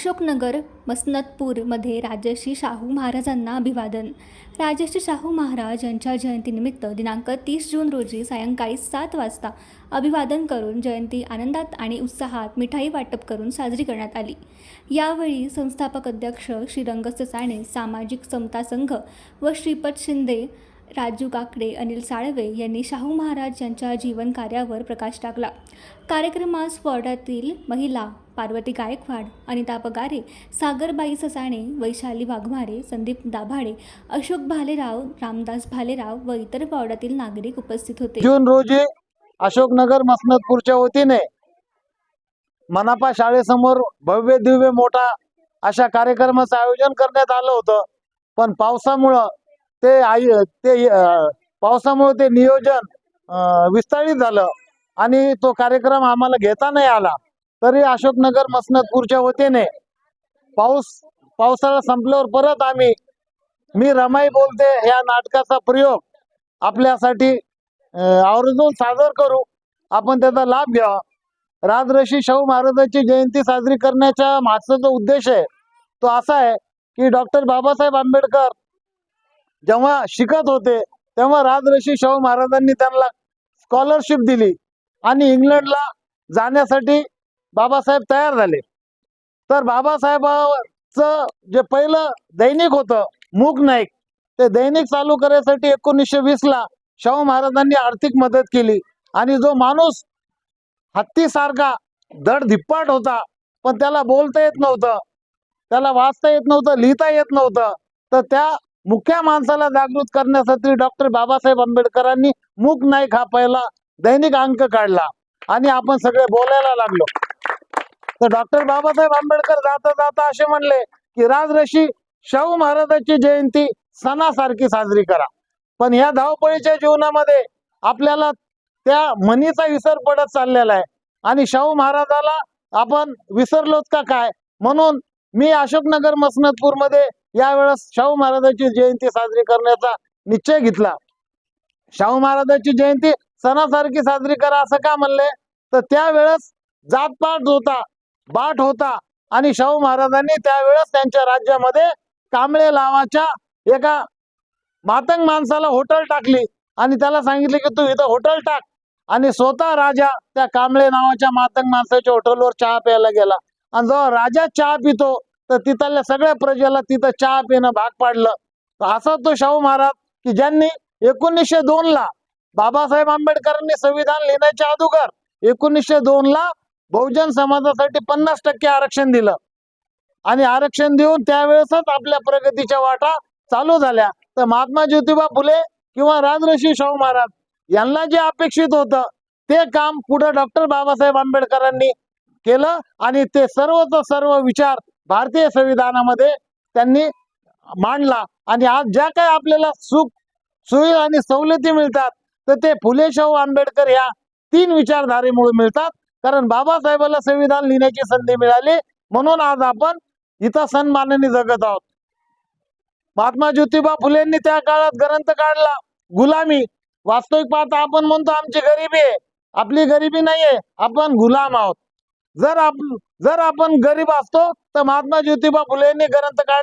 अशोकनगर मसनतपूरमध्ये राजर्षी शाहू महाराजांना अभिवादन. राजर्षी शाहू महाराज यांच्या जयंतीनिमित्त दिनांक तीस जून रोजी सायंकाळी सात वाजता अभिवादन करून जयंती आनंदात आणि उत्साहात मिठाई वाटप करून साजरी करण्यात आली. यावेळी संस्थापक अध्यक्ष श्रीरंग ससाणे सामाजिक समता संघ व श्रीपद शिंदे राजू काकडे अनिल साळवे यांनी शाहू महाराज यांच्या जीवन कार्यावर प्रकाश टाकला. कार्यक्रमास वॉर्डातील महिला पार्वती गायकवाड अनिता पगारे सागरबाई ससाणे वैशाली वाघमारे संदीप दाभाडे अशोक भालेराव रामदास भालेराव व इतर वॉर्डातील नागरिक उपस्थित होते. जून रोजी अशोकनगर मसनतपूरच्या वतीने मनापा शाळेसमोर भव्य दिव्य मोठा अशा कार्यक्रमाचं आयोजन करण्यात आलं होतं. पण पावसामुळं ते आई ते पावसामुळे ते नियोजन विस्तारित झालं आणि तो कार्यक्रम आम्हाला घेता नाही आला. तरी अशोकनगर मसनतपूरच्या वतीने पाऊस पावसाळा संपल्यावर परत आम्ही मी रमाई बोलते या नाटकाचा प्रयोग आपल्यासाठी आवर्जून सादर करू. आपण त्याचा लाभ घ्या. राजर्षी शाहू महाराजांची जयंती साजरी करण्याच्या मागचा जो उद्देश आहे तो असा आहे की डॉक्टर बाबासाहेब आंबेडकर जेव्हा शिकत होते तेव्हा राजर्षी शाहू महाराजांनी त्यांना स्कॉलरशिप दिली आणि इंग्लंडला जाण्यासाठी बाबासाहेब तयार झाले. तर बाबासाहेबांचं जे पहिलं दैनिक होतं मूक नाईक ते दैनिक चालू करायसाठी एकोणीसशे वीस ला शाहू महाराजांनी आर्थिक मदत केली आणि जो माणूस हत्तीसारखा धड धिप्पाट होता पण त्याला बोलता येत नव्हतं त्याला वाचता येत नव्हतं लिहिता येत नव्हतं तर त्या मुख्या माणसाला जागृत करण्यासाठी डॉक्टर बाबासाहेब आंबेडकरांनी मूक नाही खापायला दैनिक अंक काढला आणि आपण सगळे बोलायला लागलो. तर डॉक्टर बाबासाहेब आंबेडकर जाता जाता असे म्हणले की राजरशी शाहू महाराजांची जयंती सणासारखी साजरी करा. पण या धावपळीच्या जीवनामध्ये आपल्याला त्या म्हणीचा विसर पडत चाललेला आहे. आणि शाहू महाराजाला आपण विसरलोच का काय? म्हणून मी अशोकनगर मसनतपूरमध्ये यावेळेस शाहू महाराजांची जयंती साजरी करण्याचा निश्चय घेतला. शाहू महाराजांची जयंती सणासारखी साजरी करा असं का म्हणले? तर त्यावेळेस जातपात होता बाट होता आणि शाहू महाराजांनी त्यावेळेस त्यांच्या राज्यामध्ये कांबळे लावाच्या एका मातंग माणसाला होटल टाकली आणि त्याला सांगितले की तू इथं होटल टाक. आणि स्वतः राजा त्या कांबळे नावाच्या मातंग माणसाच्या हॉटेलवर चहा प्यायला गेला. आणि जेव्हा राजा चहा पितो तर तिथल्या सगळ्या प्रजेला तिथं चहा पिणं भाग पाडलं. तर असा तो शाहू महाराज की ज्यांनी एकोणीसशे दोन ला बाबासाहेब आंबेडकरांनी संविधान लिहिण्याच्या अगोदर एकोणीसशे दोन ला बहुजन समाजासाठी पन्नास टक्के आरक्षण दिलं. आणि आरक्षण देऊन त्यावेळेसच आपल्या प्रगतीच्या वाटा चालू झाल्या. तर महात्मा ज्योतिबा फुले किंवा राजर्षी शाहू महाराज यांना जे अपेक्षित होतं ते काम पुढे डॉक्टर बाबासाहेब आंबेडकरांनी केलं आणि ते सर्वच सर्व विचार भारतीय संविधानामध्ये त्यांनी मांडला. आणि आज ज्या काही आपल्याला सुख सुविधा आणि सवलती मिळतात तर ते फुले शाहू आंबेडकर या तीन विचारधारेमुळे मिळतात. कारण बाबासाहेबाला संविधान लिहिण्याची संधी मिळाली. म्हणून आज आपण इथं सन्मानाने जगत आहोत. महात्मा ज्योतिबा फुलेंनी त्या काळात ग्रंथ काढला. गुलामी. वास्तविक पाहता आपण म्हणतो आमची गरिबी आहे. आपली गरिबी नाहीये. आपण गुलाम आहोत. जर आप जर आपण गरीब असतो तर महात्मा ज्योतिबा फुलेंनी ग्रंथ काढला.